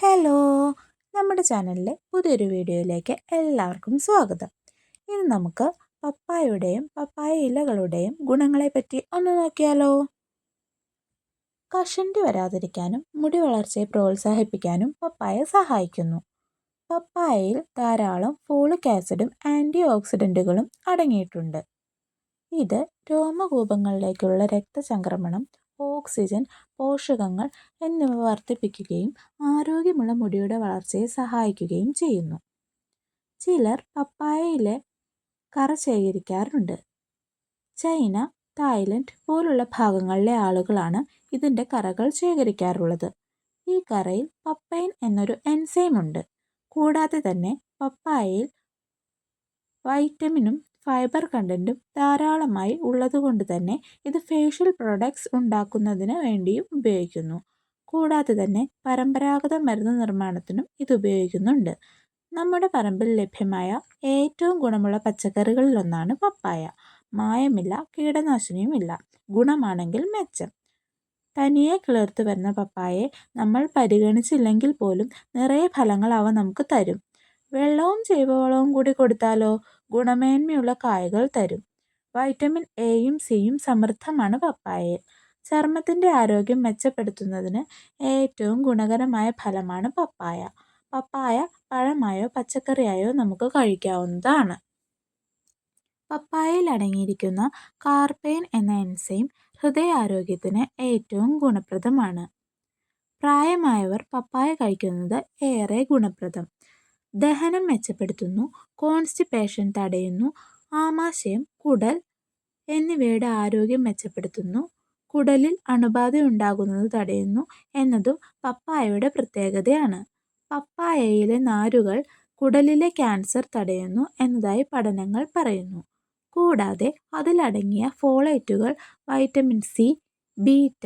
Hello നമ്മുടെ ചാനലിലെ പുതിയൊരു വീഡിയോയിലേക്ക് എല്ലാവർക്കും സ്വാഗതം. ഇന്ന് നമുക്ക് പപ്പായയുടെയും പപ്പായ ഇലകളുടെയും ഗുണങ്ങളെപ്പറ്റി ഒന്ന് നോക്കിയാലോ? കഷണ്ടി വരാതിരിക്കാനും മുടി വളർച്ചയെ പ്രോത്സാഹിപ്പിക്കാനും പപ്പായ സഹായിക്കുന്നു. പപ്പായയിൽ ധാരാളം ഫോളിക് ആസിഡും ആന്റി ഓക്സിഡന്റുകളും അടങ്ങിയിട്ടുണ്ട്. ഇത് രോമകൂപങ്ങളിലേക്കുള്ള രക്തചംക്രമണം ഓക്സിജൻ പോഷകങ്ങൾ എന്നിവ വർദ്ധിപ്പിക്കുകയും ആരോഗ്യമുള്ള മുടിയുടെ വളർച്ചയെ സഹായിക്കുകയും ചെയ്യുന്നു. ചിലർ പപ്പായയിലെ കറ ശേഖരിക്കാറുണ്ട്. ചൈന തായ്ലൻഡ് പോലുള്ള ഭാഗങ്ങളിലെ ആളുകളാണ് ഇതിന്റെ കറകൾ ശേഖരിക്കാറുള്ളത്. ഈ കറയിൽ പപ്പൈൻ എന്നൊരു എൻസൈം ഉണ്ട് കൂടാതെ തന്നെ പപ്പായയിൽ വൈറ്റമിനും ഫൈബർ കണ്ടന്റും ധാരാളമായി ഉള്ളതുകൊണ്ട് തന്നെ ഇത് ഫേഷ്യൽ പ്രോഡക്ട്സ് ഉണ്ടാക്കുന്നതിന് വേണ്ടിയും ഉപയോഗിക്കുന്നു. കൂടാതെ തന്നെ പരമ്പരാഗത മരുന്ന് നിർമ്മാണത്തിനും ഇത് ഉപയോഗിക്കുന്നുണ്ട്. നമ്മുടെ പറമ്പിൽ ലഭ്യമായ ഏറ്റവും ഗുണമുള്ള പച്ചക്കറികളിലൊന്നാണ് പപ്പായ. മായമില്ല കീടനാശിനിയുമില്ല. ഗുണമാണെങ്കിൽ മെച്ചം. തനിയെ കിളിർത്ത് വരുന്ന പപ്പായയെ നമ്മൾ പരിഗണിച്ചില്ലെങ്കിൽ പോലും നിറയെ ഫലങ്ങൾ അവ നമുക്ക് തരും. വെള്ളവും ജൈവവളവും കൂടി കൊടുത്താലോ? ഗുണമേന്മയുള്ള കായകൾ തരും. വൈറ്റമിൻ എയും സിയും സമൃദ്ധമാണ് പപ്പായയിൽ. ചർമ്മത്തിന്റെ ആരോഗ്യം മെച്ചപ്പെടുത്തുന്നതിന് ഏറ്റവും ഗുണകരമായ ഫലമാണ് പപ്പായ. പപ്പായ പഴമായോ പച്ചക്കറിയായോ നമുക്ക് കഴിക്കാവുന്നതാണ്. പപ്പായയിൽ അടങ്ങിയിരിക്കുന്ന കാർപെയിൻ എന്ന എൻസൈം ഹൃദയാരോഗ്യത്തിന് ഏറ്റവും ഗുണപ്രദമാണ്. പ്രായമായവർ പപ്പായ കഴിക്കുന്നത് ഏറെ ഗുണപ്രദം. ദഹനം മെച്ചപ്പെടുത്തുന്നു കോൺസ്റ്റിപ്പേഷൻ തടയുന്നു ആമാശയം കുടൽ എന്നിവയുടെ ആരോഗ്യം മെച്ചപ്പെടുത്തുന്നു കുടലിൽ അണുബാധ ഉണ്ടാകുന്നത് തടയുന്നു എന്നതും പപ്പായയുടെ പ്രത്യേകതയാണ്. പപ്പായയിലെ നാരുകൾ കുടലിലെ ക്യാൻസർ തടയുന്നു എന്നതായി പഠനങ്ങൾ പറയുന്നു. കൂടാതെ അതിലടങ്ങിയ ഫോളേറ്റുകൾ vitamin C beta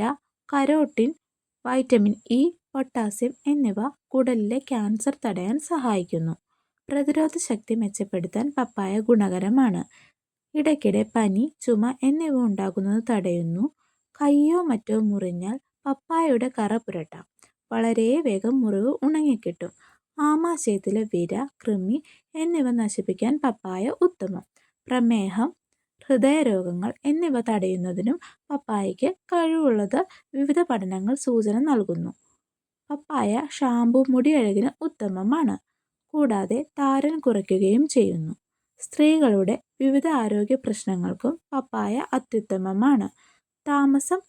carotene vitamin E potassium എന്നിവ കുടലിലെ ക്യാൻസർ തടയാൻ സഹായിക്കുന്നു. പ്രതിരോധ ശക്തി മെച്ചപ്പെടുത്താൻ പപ്പായ ഗുണകരമാണ്. ഇടയ്ക്കിടെ പനി ചുമ എന്നിവ ഉണ്ടാകുന്നത് തടയുന്നു. കയ്യോ മറ്റോ മുറിഞ്ഞാൽ പപ്പായയുടെ കറ പുരട്ടാം. വളരെ വേഗം മുറിവ് ഉണങ്ങിക്കിട്ടും. ആമാശയത്തിലെ വിര കൃമി എന്നിവ നശിപ്പിക്കാൻ പപ്പായ ഉത്തമം. പ്രമേഹം ഹൃദയരോഗങ്ങൾ എന്നിവ തടയുന്നതിനും പപ്പായയ്ക്ക് കഴിവുള്ളത് വിവിധ പഠനങ്ങൾ സൂചന നൽകുന്നു. പപ്പായ ഷാമ്പു മുടിയഴകിന് ഉത്തമമാണ്. കൂടാതെ താരൻ കുറയ്ക്കുകയും ചെയ്യുന്നു. സ്ത്രീകളുടെ വിവിധ ആരോഗ്യ പ്രശ്നങ്ങൾക്കും പപ്പായ അത്യുത്തമമാണ്. താമസം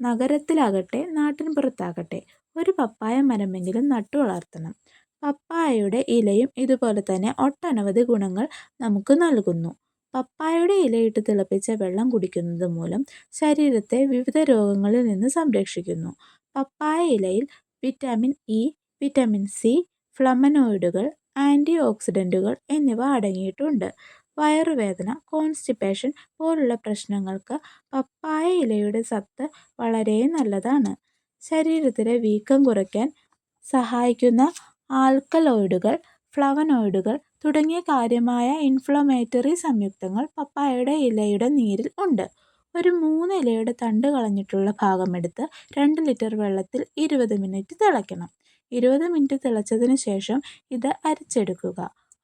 നഗരത്തിലാകട്ടെ നാട്ടിൻപുറത്താകട്ടെ ഒരു പപ്പായ മരമെങ്കിലും നട്ടു വളർത്തണം. പപ്പായയുടെ ഇലയും ഇതുപോലെ തന്നെ ഒട്ടനവധി ഗുണങ്ങൾ നമുക്ക് നൽകുന്നു. പപ്പായയുടെ ഇലയിട്ട് തിളപ്പിച്ച വെള്ളം കുടിക്കുന്നത് മൂലം ശരീരത്തെ വിവിധ രോഗങ്ങളിൽ നിന്ന് സംരക്ഷിക്കുന്നു. പപ്പായ ഇലയിൽ വിറ്റാമിൻ ഇ വിറ്റാമിൻ സി ഫ്ലമനോയിഡുകൾ ആന്റി ഓക്സിഡന്റുകൾ എന്നിവ അടങ്ങിയിട്ടുണ്ട്. വയറുവേദന കോൺസ്റ്റിപ്പേഷൻ പോലുള്ള പ്രശ്നങ്ങൾക്ക് പപ്പായ ഇലയുടെ സത്ത് വളരെ നല്ലതാണ്. ശരീരത്തിലെ വീക്കം കുറയ്ക്കാൻ സഹായിക്കുന്ന ആൽക്കലോയിഡുകൾ ഫ്ലവനോയിഡുകൾ തുടങ്ങിയ കാര്യമായ ഇൻഫ്ലമേറ്ററി സംയുക്തങ്ങൾ പപ്പായയുടെ ഇലയുടെ നീരിൽ ഉണ്ട്. ഒരു മൂന്ന് ഇലയുടെ തണ്ട് കളഞ്ഞിട്ടുള്ള ഭാഗമെടുത്ത് രണ്ട് ലിറ്റർ വെള്ളത്തിൽ ഇരുപത് മിനിറ്റ് തിളയ്ക്കണം. ഇരുപത് മിനിറ്റ് തിളച്ചതിന് ശേഷം ഇത് അരച്ചെടുക്കുക.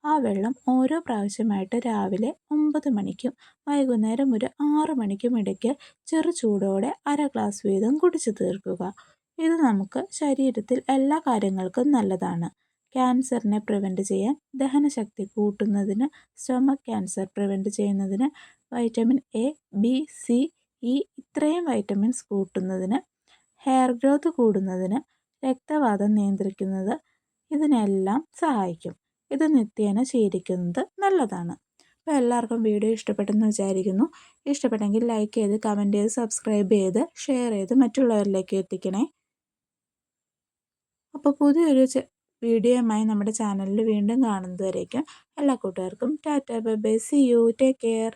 ആ വെള്ളം ഓരോ പ്രാവശ്യമായിട്ട് രാവിലെ ഒമ്പത് മണിക്കും വൈകുന്നേരം ഒരു ആറ് മണിക്കും ഇടയ്ക്ക് ചെറു ചൂടോടെ അര ഗ്ലാസ് വീതം കുടിച്ചു തീർക്കുക. ഇത് നമുക്ക് ശരീരത്തിൽ എല്ലാ കാര്യങ്ങൾക്കും നല്ലതാണ്. ക്യാൻസറിനെ പ്രിവെന്റ് ചെയ്യാൻ ദഹനശക്തി കൂട്ടുന്നതിന് സ്റ്റൊമക് ക്യാൻസർ പ്രിവെന്റ് ചെയ്യുന്നതിന് vitamin A B C E ഇത്രയും വൈറ്റമിൻസ് കൂട്ടുന്നതിന് ഹെയർ ഗ്രോത്ത് കൂടുന്നതിന് രക്തവാതം നിയന്ത്രിക്കുന്നത് ഇതിനെല്ലാം സഹായിക്കും. ഇത് നിത്യേന ശീലിക്കുന്നത് നല്ലതാണ്. അപ്പോൾ എല്ലാവർക്കും വീഡിയോ ഇഷ്ടപ്പെട്ടെന്ന് വിചാരിക്കുന്നു. ഇഷ്ടപ്പെട്ടെങ്കിൽ ലൈക്ക് ചെയ്ത് കമന്റ് ചെയ്ത് സബ്സ്ക്രൈബ് ചെയ്ത് ഷെയർ ചെയ്ത് മറ്റുള്ളവരിലേക്ക് എത്തിക്കണേ. അപ്പോൾ പുതിയൊരു വീഡിയോയുമായി നമ്മുടെ ചാനലിൽ വീണ്ടും കാണുന്നതുവരേക്കും എല്ലാ കൂട്ടുകാർക്കും tata bye bye. See you take care